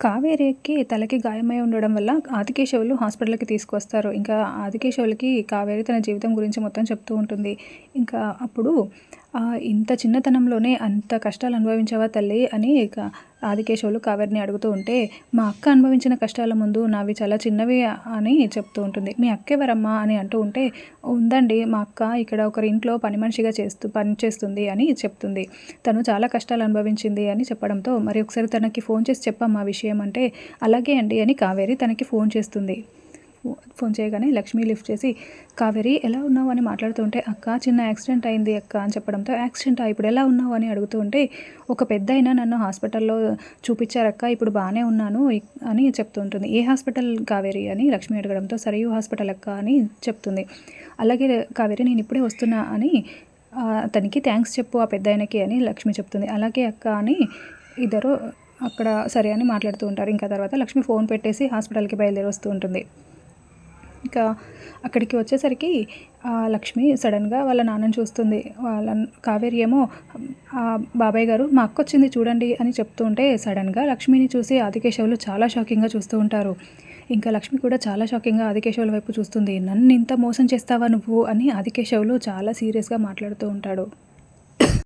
కావేరికి తలకి గాయమై ఉండడం వల్ల ఆదికేశవులు హాస్పిటల్‌కి తీసుకొస్తారు. ఇంకా ఆదికేశవులకి కావేరి తన జీవితం గురించి మొత్తం చెప్తూ ఉంటుంది. ఇంకా అప్పుడు "ఇంత చిన్నతనంలోనే అంత కష్టాలు అనుభవించావా తల్లి" అని ఆదికేశవులు కావేరిని అడుగుతూ ఉంటే, "మా అక్క అనుభవించిన కష్టాల ముందు నావి చాలా చిన్నవి" అని చెప్తూ ఉంటుంది. "మీ అక్కెవరమ్మా?" అని అంటూ ఉంటే, "ఉందండి మా అక్క ఇక్కడ ఒకరి ఇంట్లో పని మనిషిగా చేస్తూ పని చేస్తుంది" అని చెప్తుంది. "తను చాలా కష్టాలు అనుభవించింది" అని చెప్పడంతో, "మరి ఒకసారి తనకి ఫోన్ చేసి చెప్పమ్మా విషయం" అంటే, "అలాగే అండి" అని కావేరి తనకి ఫోన్ చేస్తుంది. ఫోన్ చేయగానే లక్ష్మి లిఫ్ట్ చేసి, "కావేరి ఎలా ఉన్నావు?" అని మాట్లాడుతుంటే "అక్క చిన్న యాక్సిడెంట్ అయింది అక్క" అని చెప్పడంతో, యాక్సిడెంట్ ఇప్పుడు ఎలా ఉన్నావు?" అని అడుగుతూ ఉంటే, "ఒక అయినా నన్ను హాస్పిటల్‌లో చూపించారక్క ఇప్పుడు బాగానే ఉన్నాను" అని చెప్తుంటుంది "ఏ హాస్పిటల్ కావేరి?" అని లక్ష్మి అడగడంతో, "సరయూ హాస్పిటల్ అక్క" అని చెప్తుంది. "అలాగే కావేరి నేను ఇప్పుడే వస్తున్నా" అని "అతనికి థ్యాంక్స్ చెప్పు ఆ పెద్ద ఆయనకి అని లక్ష్మి చెప్తుంది. "అలాగే అక్క" అని ఇద్దరు అక్కడ సరే అని మాట్లాడుతూ ఉంటారు. ఇంకా తర్వాత లక్ష్మి ఫోన్ పెట్టేసి హాస్పిటల్‌కి బయలుదేరి వస్తూ ఉంటుంది. ఇంకా అక్కడికి వచ్చేసరికి లక్ష్మి సడన్గా వాళ్ళ నాన్నని చూస్తుంది. వాళ్ళ కావేరి ఏమో "బాబాయ్ గారు మా అక్కొచ్చింది చూడండి" అని చెప్తూ ఉంటే, సడన్గా లక్ష్మిని చూసి ఆదికేశవులు చాలా షాకింగ్‌గా చూస్తూ ఉంటారు. ఇంకా లక్ష్మి కూడా చాలా షాకింగ్‌గా ఆదికేశవుల వైపు చూస్తుంది. నన్ను ఇంత మోసం చేస్తావా నువ్వు" అని ఆదికేశవులు చాలా సీరియస్‌గా మాట్లాడుతూ ఉంటాడు.